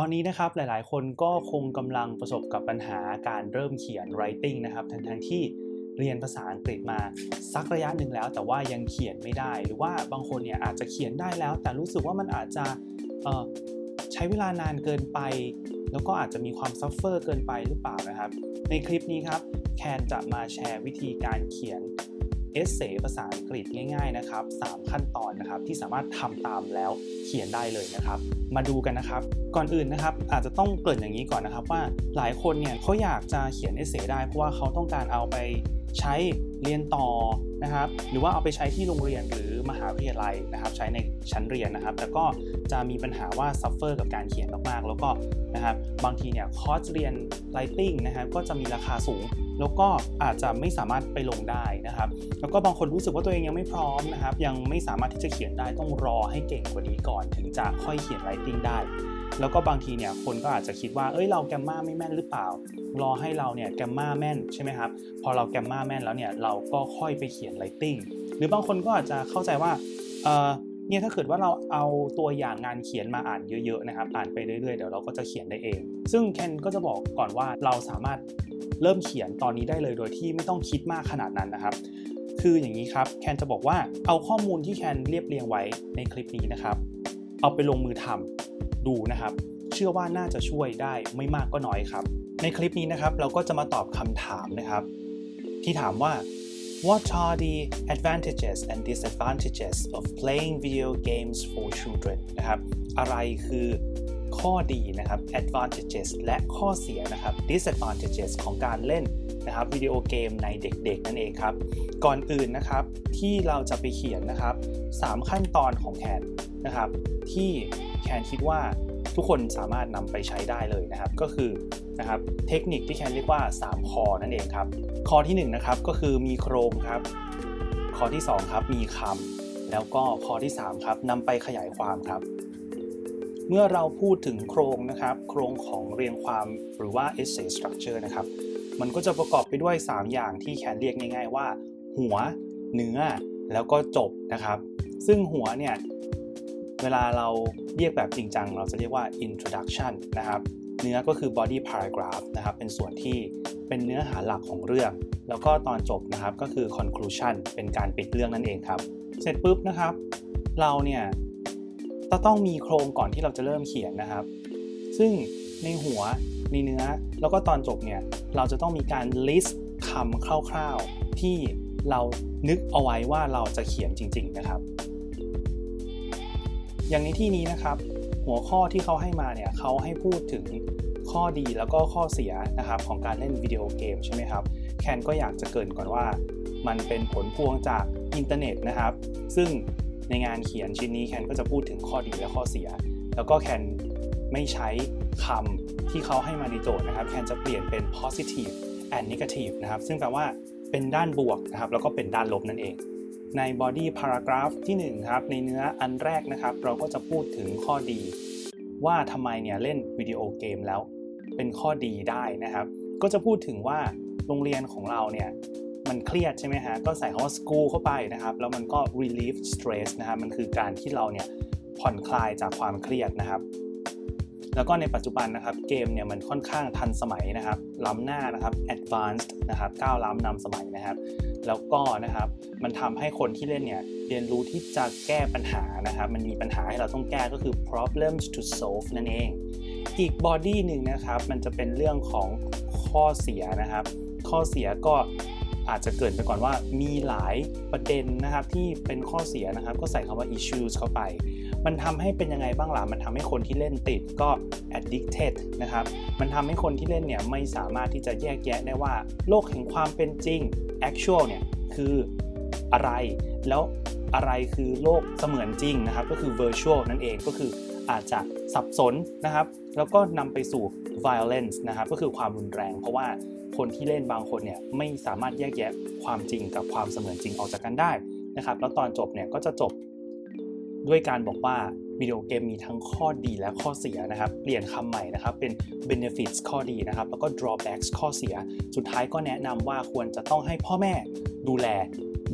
ตอนนี้นะครับหลายๆ คนก็คงกำลังประสบกับปัญหาการเริ่มเขียน writing นะครับทั้งๆที่เรียนภาษาอังกฤษมาสักระยะหนึ่งแล้ว แต่ว่ายังเขียนไม่ได้ หรือว่าบางคนเนี่ยอาจจะเขียนได้แล้ว แต่รู้สึกว่ามันอาจจะใช้เวลานานเกินไป แล้วก็อาจจะมีความซัฟเฟอร์เกินไปหรือเปล่านะครับ ในคลิปนี้ครับแคนจะมาแชร์วิธีการเขียน เอเซภาษาอังกฤษง่ายๆนะครับ3ขั้นตอนนะครับที่สามารถทำตามแล้วเขียนได้เลยนะครับ มาดูกันนะครับ ก่อนอื่นนะครับ อาจจะต้องเกริ่นอย่างนี้ก่อนนะครับว่าหลายคนเนี่ยเขาอยากจะเขียนเอเซได้ เพราะว่าเขาต้องการเอาไปใช้เรียนต่อนะครับ หรือว่าเอาไปใช้ที่โรงเรียนหรือ มหาวิทยาลัยนะครับ ใช้ในชั้นเรียนนะครับ แต่ก็จะมีปัญหาว่าซัฟเฟอร์กับการเขียนมากๆ แล้วก็นะครับบางทีเนี่ยคอร์สเรียน Writing นะครับก็จะมีราคาสูง แล้วก็อาจจะไม่สามารถไปลงได้นะครับ แล้วก็บางคนรู้สึกว่าตัวเองยังไม่พร้อมนะครับ ยังไม่สามารถที่จะเขียนได้ต้องรอให้เก่งกว่านี้ก่อน ถึงจะค่อยเขียน Writing ได้แล้วก็บางทีเนี่ยคนก็อาจจะคิดว่า เอ้ยเราแกมมาไม่แม่นหรือเปล่า รอให้เราเนี่ยแกมมาแม่นใช่ไหมครับ พอเราแกมมาแม่นแล้วเนี่ยเราก็ค่อยไปเขียน Writing หรือบางคนก็อาจจะเข้าใจว่าเนี่ยถ้าเกิดว่าเราเอาตัวอย่างงานเขียนมาอ่านเยอะๆนะครับอ่านไปเรื่อยๆเดี๋ยวเราก็จะเขียนได้เอง ซึ่งเคนก็จะบอกก่อนว่าเราสามารถเริ่มเขียนตอนนี้ได้เลยโดยที่ไม่ต้องคิดมากขนาดนั้นนะครับ คืออย่างนี้ครับแคนจะบอกว่าเอาข้อมูลที่แคนเรียบเรียงไว้ในคลิปนี้นะครับ เอาไปลงมือทำดูนะครับ เชื่อว่าน่าจะช่วยได้ไม่มากก็น้อยครับ ในคลิปนี้นะครับเราก็จะมาตอบคำถามนะครับ ที่ถามว่า What are the advantages and disadvantages of playing video games for children นะครับ อะไรคือข้อดีนะครับ advantages และข้อเสียนะครับ disadvantages ของการเล่นนะครับวิดีโอเกมในเด็กๆ นั่นเองครับ ก่อนอื่นนะครับที่เราจะไปเขียนนะครับ 3 ขั้นตอนของแคนนะครับ ที่แคนคิดว่า ทุกคนสามารถนำไปใช้ได้เลยนะครับ ก็คือนะครับเทคนิคที่แคนเรียกว่า 3 คอนั่นเองครับ คอที่1นะครับก็คือมีโครงครับ คอที่2ครับมีคำแล้วก็คอที่3ครับนำไปขยายความครับ เมื่อเราพูดถึงโครงนะครับ โครงของเรียงความหรือว่า essay structure นะครับมันก็จะประกอบไปด้วย 3 อย่างที่แคนเรียกง่าย ๆ ว่า หัวเนื้อแล้วก็จบนะครับ ซึ่งหัวเนี่ยเวลาเรา เรียกแบบจริงจังเราจะเรียกว่า introduction นะครับ เนื้อก็คือ body paragraph นะครับ เป็นส่วนที่เป็นเนื้อหาหลักของเรื่อง แล้วก็ตอนจบนะครับก็คือ conclusion เป็นการปิดเรื่องนั่นเองครับ เสร็จปุ๊บนะครับ เราเนี่ยจะต้องมีโครงก่อนที่เราจะเริ่มเขียนนะครับ ซึ่งในหัวในเนื้อแล้วก็ตอนจบเนี่ยเราจะต้องมีการ list คำคร่าวๆ ที่เรานึกเอาไว้ว่าเราจะเขียนจริง ๆ นะครับ อย่างในที่นี้นะครับ หัวข้อที่เขาให้มาเนี่ยเขาให้พูดถึงข้อดีแล้วก็ข้อเสียนะครับของการเล่นวิดีโอเกมใช่ไหมครับแคนก็อยากจะเกรินก่อนว่า มันเป็นผลพวงจากอินเทอร์เน็ตนะครับ ซึ่งในงานเขียนชิ้นนี้แคนก็จะพูดถึงข้อดีและข้อเสีย แล้วก็แคนไม่ใช้คำที่เขาให้มาในโจทย์นะครับแคนจะเปลี่ยนเป็น positive and negative นะครับซึ่งแปลว่าเป็นด้านบวกนะครับแล้วก็เป็นด้านลบนั่นเอง ใน body paragraph ที่ 1 ครับ ในเนื้ออันแรกนะครับ เราก็จะพูดถึงข้อดี ว่าทำไมเนี่ยเล่นวิดีโอเกมแล้วเป็นข้อดีได้นะครับ ก็จะพูดถึงว่าโรงเรียนของเราเนี่ยมันเครียดใช่ไหมฮะ ก็ใส่คำว่า school เข้าไปนะครับ แล้วมันก็ relieve stress นะครับมันคือการที่เราเนี่ยผ่อนคลายจากความเครียดนะครับ แล้วก็ในปัจจุบันนะครับเกมเนี่ยมันค่อนข้างทันสมัยนะครับล้ำหน้านะครับ advanced นะครับก้าวล้ำนำสมัยนะครับ แล้วก็นะครับมันทำให้คนที่เล่นเนี่ยเรียนรู้ที่จะแก้ปัญหานะครับมันมีปัญหาให้เราต้องแก้ก็คือ problems to solve นั่นเอง อีกบอดี้หนึ่งนะครับมันจะเป็นเรื่องของข้อเสียนะครับ ข้อเสียก็อาจจะเกิดไปก่อนว่ามีหลายประเด็นนะครับที่เป็นข้อเสียนะครับ ก็ใส่คำว่า issues เข้าไป มันทำให้เป็นยังไงบ้างล่ะ มันทำให้คนที่เล่นติดก็ addicted นะครับ มันทำให้คนที่เล่นเนี่ยไม่สามารถที่จะแยกแยะได้ว่า โลกแห่งความเป็นจริง actual เนี่ยคืออะไร แล้วอะไรคือโลกเสมือนจริงนะครับ ก็คือ virtual นั่นเอง ก็คืออาจจะสับสนนะครับ แล้วก็นำไปสู่ violence นะครับ ก็คือความรุนแรง เพราะว่าคนที่เล่นบางคนเนี่ยไม่สามารถแยกแยะความจริงกับความเสมือนจริงออกจากกันได้นะครับ แล้วตอนจบเนี่ยก็จะจบ ด้วยการบอกว่าวิดีโอเกมมีทั้งข้อดีและข้อเสียนะครับ เปลี่ยนคำใหม่นะครับ เป็น benefits ข้อดีนะครับ แล้วก็ drawbacks ข้อเสีย สุดท้ายก็แนะนำว่าควรจะต้องให้พ่อแม่ดูแล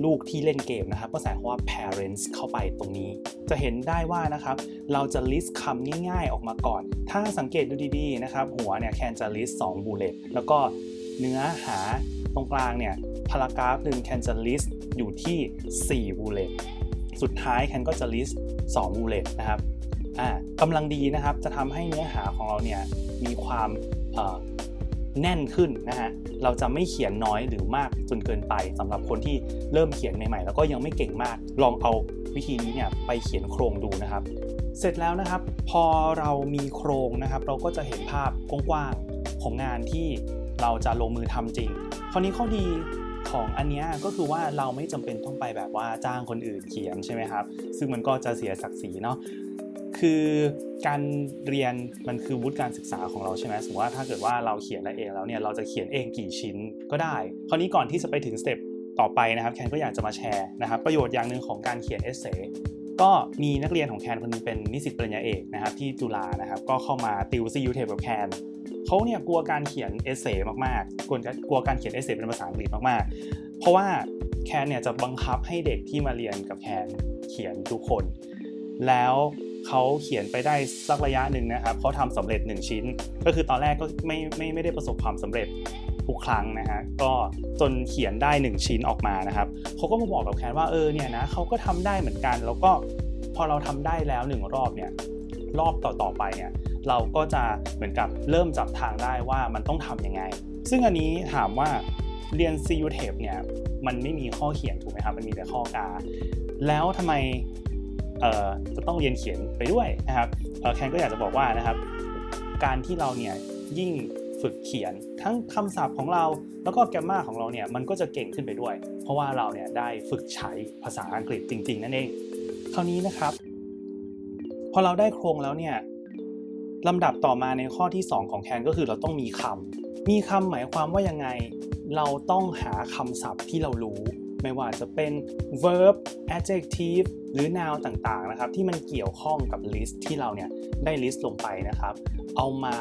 ลูกที่เล่นเกมนะครับ ก็ใส่คำว่า parents เข้าไปตรงนี้ จะเห็นได้ว่านะครับ เราจะ list คำง่ายๆออกมาก่อน ถ้าสังเกตดูดีๆนะครับ หัวเนี่ยแคนจะ list 2 bullet แล้วก็เนื้อหาตรงกลางเนี่ยพารากราฟหนึ่งแคนจะ list อยู่ที่ 4 bullet สุดท้ายแคนก็จะ list 2 bullet นะครับกำลังดีนะครับจะทำให้เนื้อหาของเราเนี่ยมีความแน่นขึ้นนะฮะ เราจะไม่เขียนน้อยหรือมากจนเกินไปสำหรับคนที่เริ่มเขียนใหม่ๆ แล้วก็ยังไม่เก่งมาก ลองเอาวิธีนี้เนี่ยไปเขียนโครงดูนะครับ เสร็จแล้วนะครับ พอเรามีโครงนะครับ เราก็จะเห็นภาพกว้างๆของงานที่เราจะลงมือทำจริง คราวนี้ข้อดี ของอันนี้ก็คือว่าเราไม่จำเป็นต้องไปแบบว่าจ้างคนอื่นเขียนใช่ไหมครับ ซึ่งมันก็จะเสียศักดิ์ศรีเนาะคือการเรียนมันคือวุฒิการศึกษาของเราใช่ไหมสมมติว่าถ้าเกิดว่าเราเขียนได้เองแล้วเนี่ยเราจะเขียนเองกี่ชิ้นก็ได้ คราวนี้ก่อนที่จะไปถึงสเต็ปต่อไปนะครับแคนก็อยากจะมาแชร์นะครับ ประโยชน์อย่างหนึ่งของการเขียนเอเซก็มีนักเรียนของแคนคนนึงเป็นนิสิตปริญญาเอกนะครับที่จุฬานะครับก็เข้ามาติวซียูเทปกับแคน เขาเนี่ยกลัวการเขียนเอเซ่มากๆกลัวกลัวการเขียนเอเซ่เป็นภาษาอังกฤษมากๆ เพราะว่าแคนเนี่ยจะบังคับให้เด็กที่มาเรียนกับแคนเขียนทุกคน แล้วเขาเขียนไปได้สักระยะหนึ่งนะครับเขาทำสำเร็จ 1 ชิ้น ก็คือตอนแรกก็ไม่ไม่ไม่ได้ประสบความสำเร็จทุกครั้งนะฮะก็จนเขียนได้ 1 ชิ้นออกมานะครับเขาก็มาบอกกับแคนว่าเออเนี่ยนะเขาก็ทำได้เหมือนกัน แล้วก็พอเราทำได้แล้วหนึ่งรอบเนี่ยรอบต่อๆไปเนี่ย เราก็จะเหมือนกับเริ่มจับทางได้ว่ามันต้องทำยังไง ซึ่งอันนี้ถามว่าเรียน CU Tape เนี่ยมันไม่มีข้อเขียนถูกไหมครับ มันมีแต่ข้อกา แล้วทำไมจะต้องเรียนเขียนไปด้วยนะครับแคนก็อยากจะบอกว่านะครับ การที่เราเนี่ยยิ่งฝึกเขียนทั้งคำศัพท์ของเราแล้วก็แกรมมาของเราเนี่ยมันก็จะเก่งขึ้นไปด้วย เพราะว่าเราเนี่ยได้ฝึกใช้ภาษาอังกฤษจริง ๆ นั่นเอง คราวนี้นะครับ พอเราได้โครงแล้วเนี่ย ลำดับต่อมาในข้อที่ 2 ของแคนก็คือเราต้องมีคำมีคำหมายความว่ายังไง เราต้องหาคำศัพท์ที่เรารู้ ไม่ว่าจะเป็น verb adjective หรือ noun ต่างๆนะครับ ที่มันเกี่ยวข้องกับ list ที่เราเนี่ยได้ list ลงไปนะครับ เอามา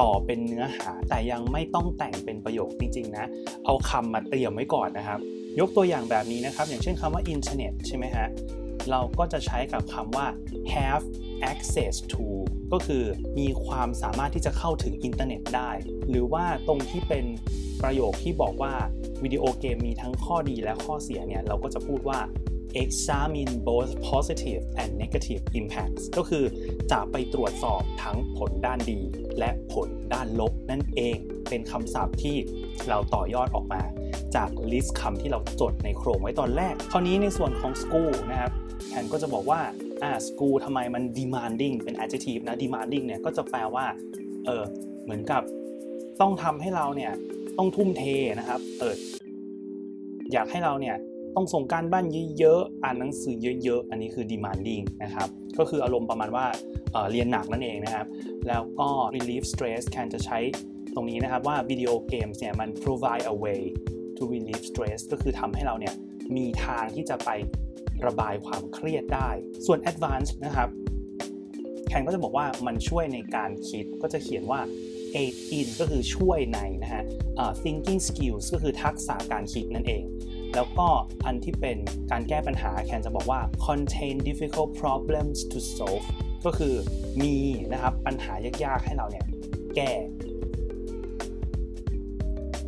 ต่อเป็นเนื้อหาแต่ยังไม่ต้องแต่งเป็นประโยคจริง ๆ นะ เอาคำมาเตรียมไว้ก่อนนะครับ ยกตัวอย่างแบบนี้นะครับ อย่างเช่นคำว่า internet ใช่ไหมฮะ เราก็จะใช้กับคำว่า have access to ก็คือมีความสามารถที่จะเข้าถึงอินเทอร์เน็ตได้ หรือว่าตรงที่เป็นประโยคที่บอกว่าวิดีโอเกมมีทั้งข้อดีและข้อเสียเนี่ย เราก็จะพูดว่า examine both positive and negative impacts ก็คือจะไปตรวจสอบทั้งผลด้านดี และผลด้านลบนั่นเอง เป็นคำศัพท์ที่เราต่อยอดออกมา จากลิสต์คำที่เราจดในโครงไว้ตอนแรก คราวนี้ในส่วนของ school นะครับแคนก็จะบอกว่าอ่า school ทำไมมัน demanding เป็น adjective นะ demanding เนี่ยก็จะแปลว่าเออเหมือนกับต้องทำให้เราเนี่ยต้องทุ่มเทนะครับเอออยากให้เราเนี่ยต้องส่งการบ้านเยอะๆ อ่านหนังสือเยอะๆ อันนี้คือ demanding นะครับ ก็คืออารมณ์ประมาณว่าเเรียนหนักนั่นเองนะครับ แล้วก็ relieve stress แคนจะใช้ตรงนี้นะครับว่า video games เนี่ยมัน provide a way to relieve stress ก็คือทำให้เราเนี่ยมีทางที่จะไประบายความเครียดได้ ส่วน advanced นะครับแคนก็จะบอกว่ามันช่วยในการคิดก็จะเขียนว่า aid in ก็คือช่วยในนะฮะ uh, thinking skills ก็คือทักษะการคิดนั่นเอง แล้วก็อันที่เป็นการแก้ปัญหาแคนจะบอกว่า contain difficult problems to solve ก็คือมีนะครับปัญหายากๆให้เราเนี่ยแก้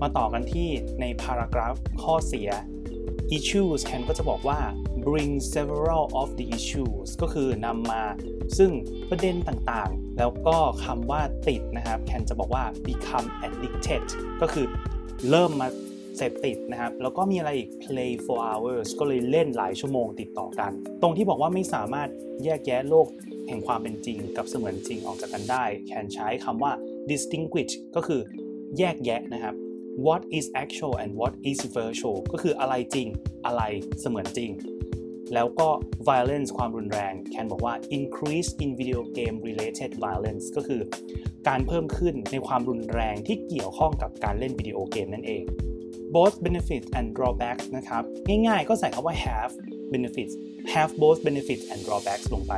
มาต่อกันที่ในพารากราฟข้อเสีย issues แคนก็จะบอกว่า bring several of the issues ก็คือนำมาซึ่งประเด็นต่างๆ แล้วก็คำว่าติดนะครับแคนจะบอกว่า become addicted ก็คือเริ่มมาเสพติดนะครับ แล้วก็มีอะไรอีก play for hours ก็เลยเล่นหลายชั่วโมงติดต่อกัน ตรงที่บอกว่าไม่สามารถแยกแยะโลกแห่งความเป็นจริงกับเสมือนจริงออกจากกันได้ แคนใช้คำว่า distinguish ก็คือแยกแยะนะครับ what is actual and what is virtual ก็คืออะไรจริงอะไรเสมือนจริง แล้วก็ violence ความรุนแรงแคนบอกว่า increase in video game related violence ก็คือการเพิ่มขึ้นในความรุนแรงที่เกี่ยวข้องกับการเล่นวิดีโอเกมนั่นเอง both benefits and drawbacks นะครับ ง่ายๆก็ใส่คำว่า have benefits have both benefits and drawbacks ลงไป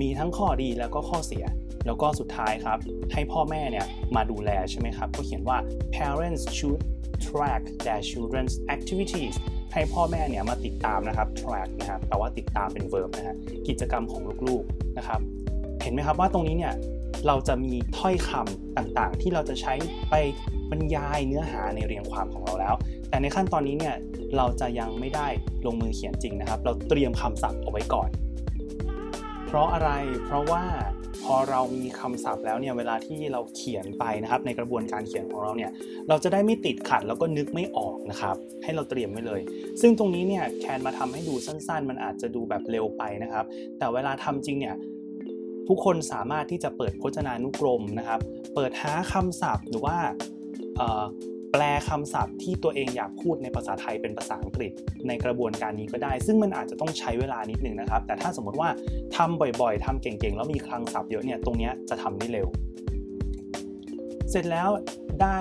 มีทั้งข้อดีแล้วก็ข้อเสีย แล้วก็สุดท้ายครับให้พ่อแม่เนี่ยมาดูแลใช่ไหมครับก็เขียนว่า parents should track their children's activities ให้พ่อแม่เนี่ยมาติดตามนะครับ track นะครับแปลว่าติดตามเป็น verb นะฮะกิจกรรมของลูกๆนะครับ เห็นไหมครับว่าตรงนี้เนี่ยเราจะมีถ้อยคำต่างๆ ที่เราจะใช้ไปบรรยายเนื้อหาในเรียงความของเราแล้ว แต่ในขั้นตอนนี้เนี่ยเราจะยังไม่ได้ลงมือเขียนจริงนะครับ เราเตรียมคำศัพท์เอาไว้ก่อน เพราะอะไรเพราะว่า พอเรามีคำศัพท์แล้วเนี่ยเวลาที่เราเขียนไปนะครับ ในกระบวนการเขียนของเราเนี่ยเราจะได้ไม่ติดขัดแล้วก็นึกไม่ออกนะครับ ให้เราเตรียมไว้เลย ซึ่งตรงนี้เนี่ยแคนมาทำให้ดูสั้น ๆ มันอาจจะดูแบบเร็วไปนะครับ แต่เวลาทำจริงเนี่ยทุกคนสามารถที่จะเปิดพจนานุกรมนะครับ เปิดหาคำศัพท์หรือว่า แปลคำศัพท์ที่ตัวเองอยากพูดในภาษาไทยเป็นภาษาอังกฤษในกระบวนการนี้ก็ได้ ซึ่งมันอาจจะต้องใช้เวลานิดนึงนะครับ แต่ถ้าสมมติว่าทำบ่อยๆทำเก่งๆ แล้วมีคลังศัพท์เยอะเนี่ยตรงนี้จะทำได้เร็ว เสร็จแล้วได้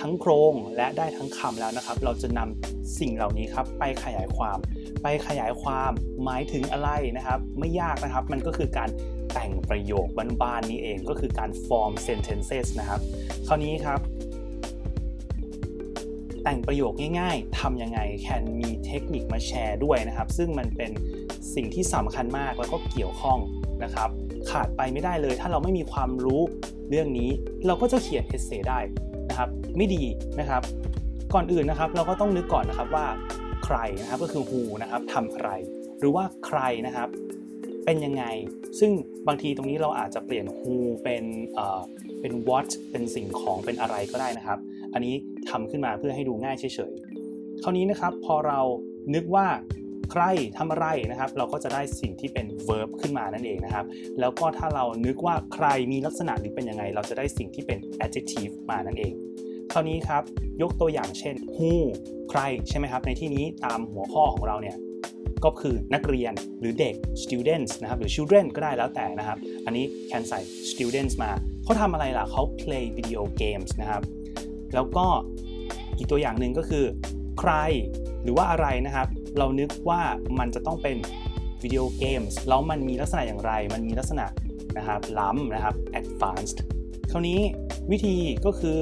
ทั้งโครงและได้ทั้งคำแล้วนะครับ เราจะนำสิ่งเหล่านี้ครับไปขยายความ ไปขยายความหมายถึงอะไรนะครับ ไม่ยากนะครับมันก็คือการแต่งประโยคบ้านๆนี้เองก็คือการ form sentences นะครับ คราวนี้ครับ แต่งประโยคง่ายๆทำยังไงแคนมีเทคนิคมาแชร์ด้วยนะครับ ซึ่งมันเป็นสิ่งที่สำคัญมากแล้วก็เกี่ยวข้องนะครับ ขาดไปไม่ได้เลย ถ้าเราไม่มีความรู้เรื่องนี้ เราก็จะเขียนเอเซได้นะครับ ไม่ดีนะครับ ก่อนอื่นนะครับ เราก็ต้องนึกก่อนนะครับว่าใครนะครับก็คือ who นะครับทำอะไร หรือว่าใครนะครับ เป็นยังไง ซึ่งบางทีตรงนี้เราอาจจะเปลี่ยน who เป็นเอ่อเป็น what เป็นสิ่งของเป็นอะไรก็ได้นะครับ อันนี้ทำขึ้นมาเพื่อให้ดูง่ายเฉยๆคราวนี้นะครับพอเรานึกว่าใครทำอะไรนะครับ เราก็จะได้สิ่งที่เป็น verb ขึ้นมานั่นเองนะครับ แล้วก็ถ้าเรานึกว่าใครมีลักษณะหรือเป็นยังไง เราจะได้สิ่งที่เป็น adjective มานั่นเอง คราวนี้ครับยกตัวอย่างเช่น who ใครใช่ไหมครับ ในที่นี้ตามหัวข้อของเราเนี่ยก็คือนักเรียนหรือเด็ก students นะครับหรือ children ก็ได้แล้วแต่นะครับ อันนี้แคนใส่ students มาเขาทำอะไรล่ะเขา play video games นะครับ แล้วก็อีกตัวอย่างหนึ่งก็คือ ใครหรือว่าอะไรนะครับ เรานึกว่ามันจะต้องเป็นวิดีโอเกมส์แล้วมันมีลักษณะอย่างไร มันมีลักษณะนะครับล้ำนะครับ advanced คราวนี้วิธีก็คือ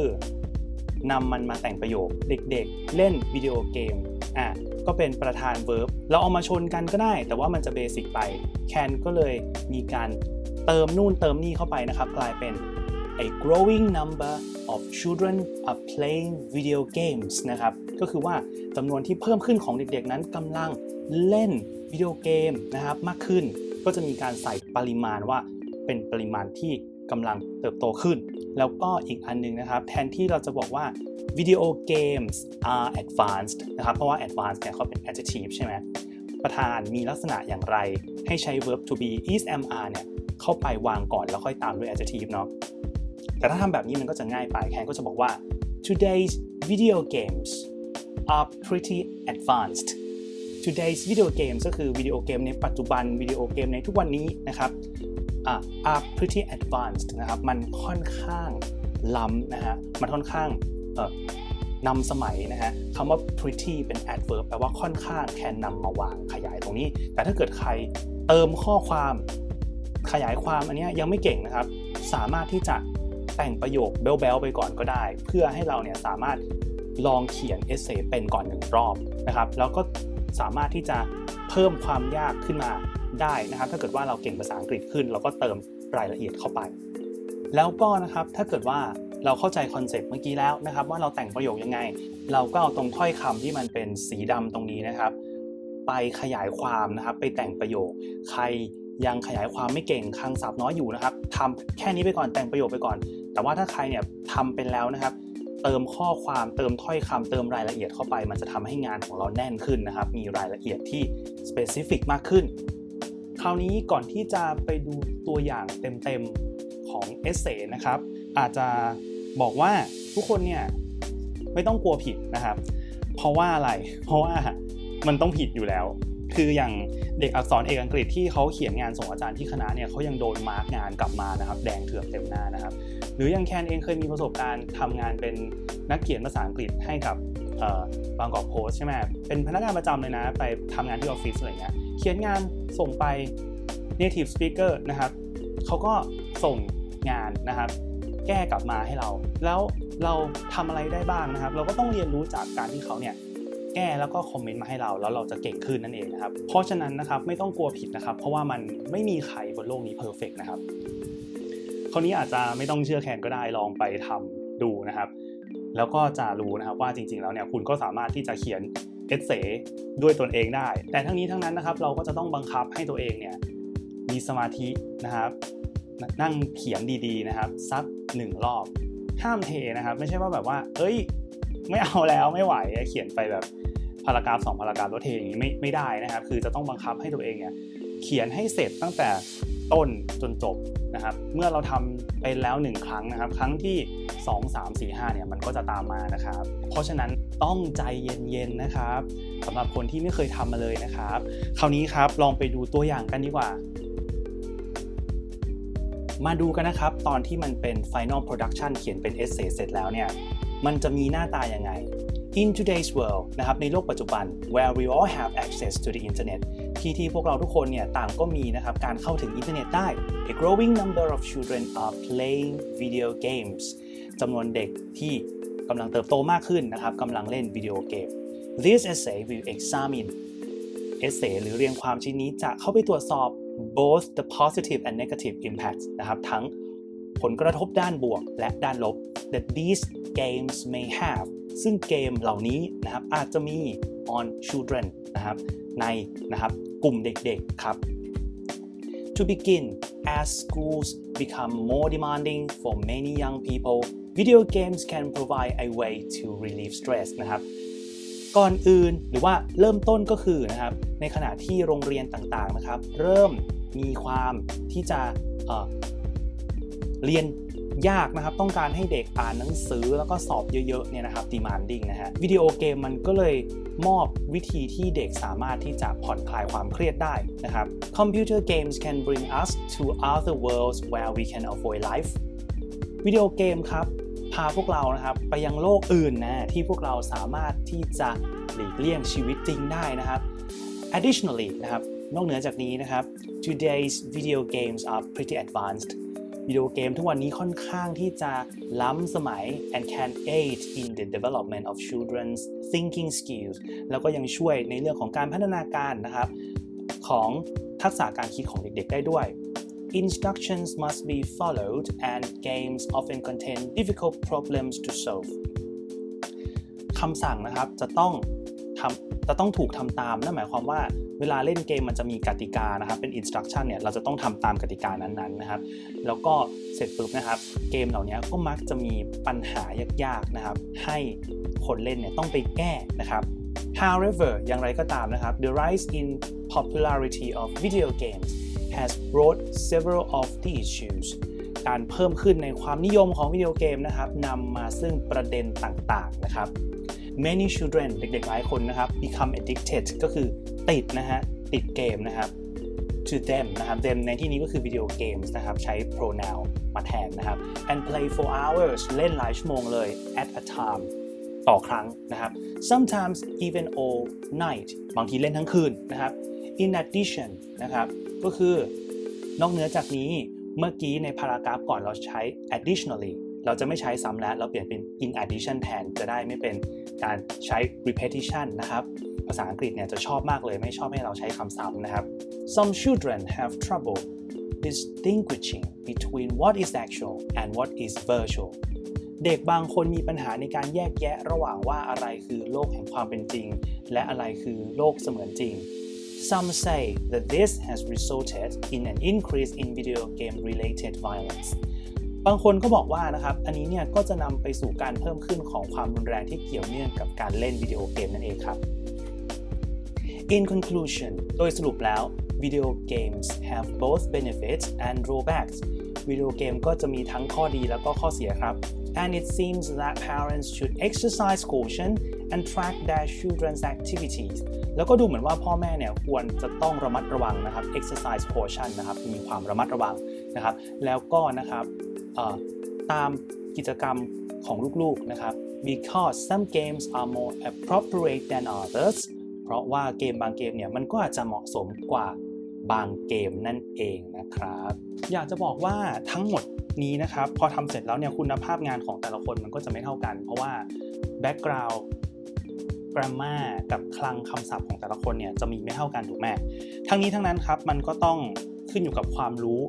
นำมันมาแต่งประโยคเด็กๆ เล่นวิดีโอเกมอะก็เป็นประธาน verb เราเอามาชนกันก็ได้ แต่ว่ามันจะเบสิกไปแคนก็เลยมีการเติมนู่นเติมนี่เข้าไปนะครับ กลายเป็น a growing number of children are playing video games นะครับ ก็คือว่าจำนวนที่เพิ่มขึ้นของเด็กๆนั้นกำลังเล่นวิดีโอเกมนะครับมากขึ้น ก็จะมีการใส่ปริมาณว่าเป็นปริมาณที่กำลังเติบโตขึ้น แล้วก็อีกอันนึงนะครับ แทนที่เราจะบอกว่า video games are advanced นะครับ เพราะว่า advanced เนี่ยเขาเป็น adjective ใช่ไหมประธานมีลักษณะอย่างไร ให้ใช้ verb to be is mr เนี่ยเข้าไปวางก่อนแล้วค่อยตามด้วย adjective เนาะ แต่ถ้าทำแบบนี้มันก็จะง่ายไปแคนก็จะบอกว่า today's video games are pretty advanced today's video games ก็คือวิดีโอเกมในปัจจุบันวิดีโอเกมในทุกวันนี้นะครับ are pretty advanced นะครับ มันค่อนข้างล้ำนะฮะ มันค่อนข้างนำสมัยนะฮะคำว่า pretty เป็น adverb แปลว่าค่อนข้างแคนนำมาวางขยายตรงนี้ แต่ถ้าเกิดใครเติมข้อความขยายความอันนี้ยังไม่เก่งนะครับ สามารถที่จะ แต่งประโยคเบลๆไปก่อนก็ได้ เพื่อให้เราเนี่ยสามารถลองเขียนเอเซเป็นก่อนหนึ่งรอบนะครับ แล้วก็สามารถที่จะเพิ่มความยากขึ้นมาได้นะครับ ถ้าเกิดว่าเราเก่งภาษาอังกฤษขึ้น เราก็เติมรายละเอียดเข้าไป แล้วก็นะครับถ้าเกิดว่าเราเข้าใจคอนเซปต์เมื่อกี้แล้วนะครับ ว่าเราแต่งประโยคยังไง เราก็เอาตรงถ้อยคำที่มันเป็นสีดำตรงนี้นะครับ ไปขยายความนะครับ ไปแต่งประโยค ใคร ยังขยายความไม่เก่งคลังศัพท์น้อยอยู่นะครับทำแค่นี้ไปก่อนแต่งประโยคไปก่อน แต่ว่าถ้าใครเนี่ยทำเป็นแล้วนะครับ เติมข้อความเติมถ้อยคำเติมรายละเอียดเข้าไป มันจะทำให้งานของเราแน่นขึ้นนะครับ มีรายละเอียดที่ specific มากขึ้น คราวนี้ก่อนที่จะไปดูตัวอย่างเต็มๆของเอเซนะครับ อาจจะบอกว่าทุกคนเนี่ยไม่ต้องกลัวผิดนะครับ เพราะว่าอะไร เพราะว่ามันต้องผิดอยู่แล้ว คืออย่างเด็กอักษรเอกอังกฤษที่เขาเขียนงานส่งอาจารย์ที่คณะเนี่ยเขายังโดนมาร์กงานกลับมานะครับแดงเถือกเต็มหน้านะครับ หรืออย่างแคนเองเคยมีประสบการณ์ทำงานเป็นนักเขียนภาษาอังกฤษให้กับบางกอกโพสใช่ไหมเป็นพนักงานประจำเลยนะ ไปทำงานที่ออฟฟิศอะไรเงี้ยเขียนงานส่งไป native speaker นะครับเขาก็ส่งงานนะครับแก้กลับมาให้เรา แล้วเราทำอะไรได้บ้างนะครับ เราก็ต้องเรียนรู้จากการที่เขาเนี่ย แก้แล้วก็คอมเมนต์มาให้เรา แล้วเราจะเก่งขึ้นนั่นเองนะครับ เพราะฉะนั้นนะครับไม่ต้องกลัวผิดนะครับ เพราะว่ามันไม่มีใครบนโลกนี้เพอร์เฟกนะครับคราวนี้อาจจะไม่ต้องเชื่อแคนก็ได้ลองไปทำดูนะครับ แล้วก็จะรู้นะครับว่าจริง ๆ แล้วเนี่ยคุณก็สามารถที่จะเขียนเอเซด้วยตนเองได้ แต่ทั้งนี้ทั้งนั้นนะครับเราก็จะต้องบังคับให้ตัวเองเนี่ยมีสมาธินะครับ นั่งเขียนดีๆนะครับ สักหนึ่งรอบห้ามเทนะครับ ไม่ใช่ว่าแบบว่า เอ้ย ไม่เอาแล้วไม่ไหวเขียนไปแบบพารากราฟสองพารากราฟแล้วเทอย่างนี้ไม่ไม่ได้นะครับ คือจะต้องบังคับให้ตัวเองเนี่ยเขียนให้เสร็จตั้งแต่ต้นจนจบนะครับ เมื่อเราทำไปแล้วหนึ่งครั้งนะครับ ครั้งที่ 2 3 4 5เนี่ยมันก็จะตามมานะครับ เพราะฉะนั้นต้องใจเย็นๆนะครับสำหรับคนที่ไม่เคยทำมาเลยนะครับ คราวนี้ครับลองไปดูตัวอย่างกันดีกว่า มาดูกันนะครับ ตอนที่มันเป็น Final Production เขียนเป็น Essay เสร็จแล้วเนี่ย มันจะมีหน้าตายังไง In today's world นะครับในโลกปัจจุบัน where we all have access to the internet ที่ที่พวกเราทุกคนเนี่ยต่างก็มีนะครับการเข้าถึงอินเทอร์เน็ตได้ A growing number of children are playing video games จำนวนเด็กที่กำลังเติบโตมากขึ้นนะครับกำลังเล่นวิดีโอเกม This essay will examine essay หรือเรียงความชิ้นนี้จะเข้าไปตรวจสอบ both the positive and negative impacts นะครับทั้งผลกระทบด้านบวกและด้านลบ that these games may have ซึ่งเกมเหล่านี้นะครับอาจจะมี on children นะครับในนะครับกลุ่มเด็กๆครับ To begin, as schools become more demanding for many young people, video games can provide a way to relieve stress นะครับก่อนอื่นหรือว่าเริ่มต้นก็คือนะครับในขณะที่โรงเรียนต่างๆนะครับ เริ่มมีความที่จะเเรียน ยากนะครับต้องการให้เด็กอ่านหนังสือแล้วก็สอบเยอะๆเนี่ยนะครับ demanding นะฮะวิดีโอเกมมันก็เลยมอบวิธีที่เด็กสามารถที่จะผ่อนคลายความเครียดได้นะครับ Computer games can bring us to other worlds where we can avoid life วิดีโอเกมครับพาพวกเรานะครับไปยังโลกอื่นนะที่พวกเราสามารถที่จะหลีกเลี่ยงชีวิตจริงได้นะครับ Additionally นะครับนอกเหนือจากนี้นะครับ today's video games are pretty advanced วิดีโอเกมทุกวันนี้ค่อนข้างที่จะล้ำสมัย and can aid in the development of children's thinking skills แล้วก็ยังช่วยในเรื่องของการพัฒนาการนะครับ ของทักษะการคิดของเด็กๆได้ด้วย Instructions must be followed and games often contain difficult problems to solve คำสั่งนะครับจะต้องทำจะต้องถูกทำตาม นั่นหมายความว่า เวลาเล่นเกมมันจะมีกติกานะครับ เป็น instruction เนี่ยเราจะต้องทำตามกติกานั้นๆนะครับ แล้วก็เสร็จปุ๊บนะครับ เกมเหล่านี้ก็มักจะมีปัญหายากๆนะครับ ให้คนเล่นเนี่ยต้องไปแก้นะครับ However อย่างไรก็ตามนะครับ the rise in popularity of video games has brought several of the issues การเพิ่มขึ้นในความนิยมของวิดีโอเกมนะครับนำมาซึ่งประเด็นต่างๆนะครับ many children เด็กๆหลายคนนะครับ become addicted ก็คือติดนะฮะ ติดเกมนะครับ to them นะครับ them ในที่นี้ก็คือวิดีโอเกมส์นะครับ ใช้ pronoun มาแทนนะครับ and play for hours เล่นหลายชั่วโมงเลย at a time ต่อครั้งนะครับ sometimes even all night บางทีเล่นทั้งคืนนะครับ in addition นะครับ ก็คือนอกเหนือจากนี้เมื่อกี้ในพารากราฟก่อนเราใช้ additionally เราจะไม่ใช้ซ้ำแล้ว เราเปลี่ยนเป็น in addition แทน จะได้ไม่เป็นการใช้ repetition นะครับ ภาษาอังกฤษเนี่ยจะชอบมากเลยไม่ชอบให้เราใช้คำซ้ำนะครับ Some children have trouble distinguishing between what is actual and what is virtual เด็กบางคนมีปัญหาในการแยกแยะระหว่างว่าอะไรคือโลกแห่งความเป็นจริง และอะไรคือโลกเสมือนจริง Some say that this has resulted in an increase in video game related violence บางคนก็บอกว่านะครับ อันนี้เนี่ยก็จะนำไปสู่การเพิ่มขึ้นของความรุนแรงที่เกี่ยวเนื่องกับการเล่นวิดีโอเกมนั่นเองครับ In conclusion โดยสรุปแล้ว video games have both benefits and drawbacks วิดีโอเกมก็จะมีทั้งข้อดีแล้วก็ข้อเสียครับ and it seems that parents should exercise caution and track their children's activities แล้วก็ดูเหมือนว่าพ่อแม่เนี่ยควรจะต้องระมัดระวังนะครับ exercise caution นะครับ มีความระมัดระวังนะครับ แล้วก็นะครับ ตามกิจกรรมของลูกๆนะครับ because some games are more appropriate than others เพราะว่าเกมบางเกมเนี่ยมันก็อาจจะเหมาะสมกว่าบางเกมนั่นเองนะครับ อยากจะบอกว่าทั้งหมดนี้นะครับ พอทำเสร็จแล้วเนี่ยคุณภาพงานของแต่ละคนมันก็จะไม่เท่ากัน เพราะว่าแบ็กกราวด์ grammar กับคลังคำศัพท์ของแต่ละคนเนี่ยจะมีไม่เท่ากันถูกไหมทั้งนี้ทั้งนั้นครับมันก็ต้องขึ้นอยู่กับความรู้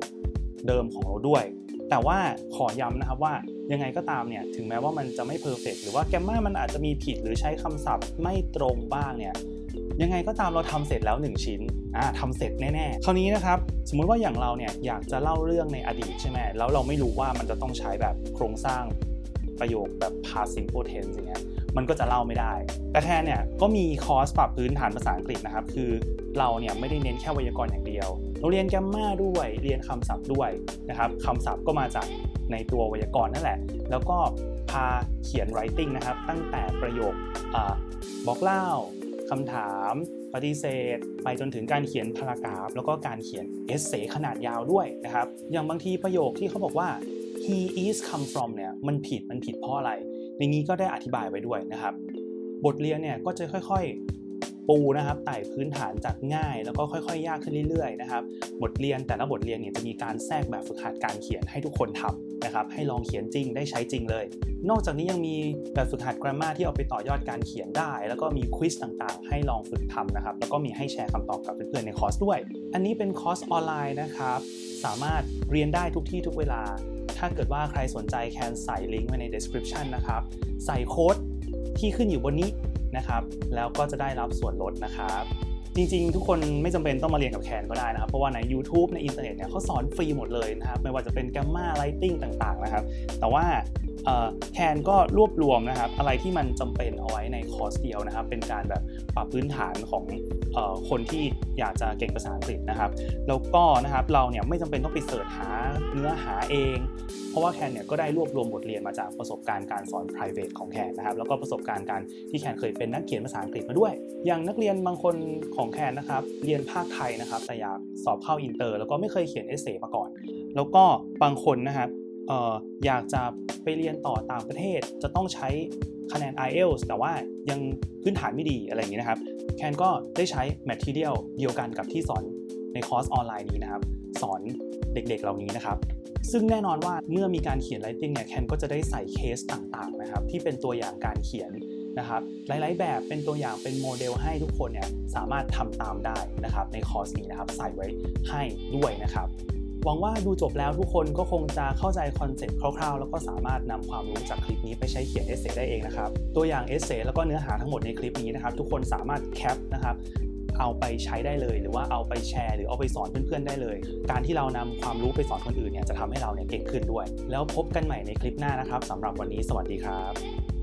เดิมของเราด้วย แต่ว่าขอย้ำนะครับว่ายังไงก็ตามเนี่ยถึงแม้ว่ามันจะไม่เพอร์เฟกหรือว่าแกมมามันอาจจะมีผิดหรือใช้คำศัพท์ไม่ตรงบ้างเนี่ยยังไงก็ตามเราทำเสร็จแล้ว 1 ชิ้นอ่าทำเสร็จแน่ๆคราวนี้นะครับสมมุติว่าอย่างเราเนี่ยอยากจะเล่าเรื่องในอดีตใช่ไหมแล้วเราไม่รู้ว่ามันจะต้องใช้แบบโครงสร้างประโยคแบบ past simple tense อย่างเงี้ยมันก็จะเล่าไม่ได้ แต่แทนเนี่ยก็มีคอร์สปรับพื้นฐานภาษาอังกฤษนะครับ คือเราเนี่ยไม่ได้เน้นแค่ไวยากรณ์อย่าง เราเรียนแกมมาด้วย เรียนคำศัพท์ด้วยนะครับคำศัพท์ก็มาจากในตัวไวยากรณ์นั่นแหละ แล้วก็พาเขียน writing นะครับ ตั้งแต่ประโยคอบอกเล่าคำถาม ปฏิเสธ ไปจนถึงการเขียนพารากราฟ แล้วก็การเขียนเอเซขนาดยาวด้วยนะครับ อย่างบางทีประโยคที่เขาบอกว่า he is come from เนี่ยมันผิดมันผิดเพราะอะไร ในนี้ก็ได้อธิบายไว้ด้วยนะครับ บทเรียนเนี่ยก็จะค่อยๆ ปูนะครับไต่พื้นฐานจากง่าย แล้วก็ค่อยๆ ยากขึ้นเรื่อยๆนะครับบทเรียนแต่ละบทเรียนเนี่ยจะมีการแทรกแบบฝึกหัดการเขียนให้ทุกคนทำนะครับให้ลองเขียนจริงได้ใช้จริงเลย นอกจากนี้ยังมีแบบฝึกหัด grammar ที่เอาไปต่อยอดการเขียนได้ แล้วก็มีควิสต่างๆ ให้ลองฝึกทำนะครับแล้วก็มีให้แชร์คำตอบกับเพื่อนๆในคอร์สด้วย อันนี้เป็นคอร์สออนไลน์นะครับสามารถเรียนได้ทุกที่ทุกเวลา ถ้าเกิดว่าใครสนใจแคนใส่ลิงก์ไว้ใน description นะครับใส่โค้ด ที่ขึ้นอยู่บนนี้นะครับ แล้วก็จะได้รับส่วนลดนะครับ จริงๆ ทุกคนไม่จำเป็นต้องมาเรียนกับแคนก็ได้นะครับ เพราะว่าใน YouTube ในอินเทอร์เน็ตเนี่ยเขาสอนฟรีหมดเลยนะครับ ไม่ว่าจะเป็น Gamma Lighting ต่างๆนะครับ แต่ว่าแคนก็รวบรวมนะครับ อะไรที่มันจำเป็นเอาไว้ในคอร์สเดียวนะครับ เป็นการแบบปรับพื้นฐานของออคนที่อยากจะเก่งภาษาอังกฤษนะครับ แล้วก็นะครับเราเนี่ยไม่จำเป็นต้องไปเสิร์ชหาเนื้อหาเอง เพราะว่าแคนเนี่ยก็ได้รวบรวมบทเรียนมาจากประสบการณ์การสอน private ของแคนนะครับ แล้วก็ประสบการณ์การที่แคนเคยเป็นนักเขียนภาษาอังกฤษมาด้วย อย่างนักเรียนบางคนของแคนนะครับ เรียนภาคไทยนะครับ แต่อยากสอบเข้าอินเตอร์ แล้วก็ไม่เคยเขียนเอเซมาก่อน แล้วก็บางคนนะครับอออยากจะไปเรียนต่อต่างประเทศจะต้องใช้คะแนน IELTS แต่ว่ายังพื้นฐานไม่ดีอะไรอย่างนี้นะครับ แคนก็ได้ใช้ material เดียวกันกับที่สอนในคอร์สออนไลน์นี้นะครับ สอนเด็กๆเหล่านี้นะครับ ซึ่งแน่นอนว่าเมื่อมีการเขียน writing เนี่ยแคนก็จะได้ใส่เคสต่างๆนะครับ ที่เป็นตัวอย่างการเขียน นะครับหลาย ๆ แบบเป็นตัวอย่างเป็นโมเดลให้ทุกคนเนี่ยสามารถทำตามได้นะครับในคอร์สนี้นะครับใส่ไว้ให้ด้วยนะครับหวังว่าดูจบแล้วทุกคนก็คงจะเข้าใจคอนเซ็ปต์คร่าวๆ แล้วก็สามารถนำความรู้จากคลิปนี้ไปใช้เขียนเอเซได้เองนะครับ ตัวอย่างเอเซแล้วก็เนื้อหาทั้งหมดในคลิปนี้นะครับ ทุกคนสามารถแคปนะครับเอาไปใช้ได้เลยหรือว่าเอาไปแชร์ หรือเอาไปสอนเพื่อนๆได้เลย การที่เรานำความรู้ไปสอนคนอื่นเนี่ยจะทำให้เราเนี่ยเก่งขึ้นด้วย แล้วพบกันใหม่ในคลิปหน้านะครับสำหรับวันนี้สวัสดีครับ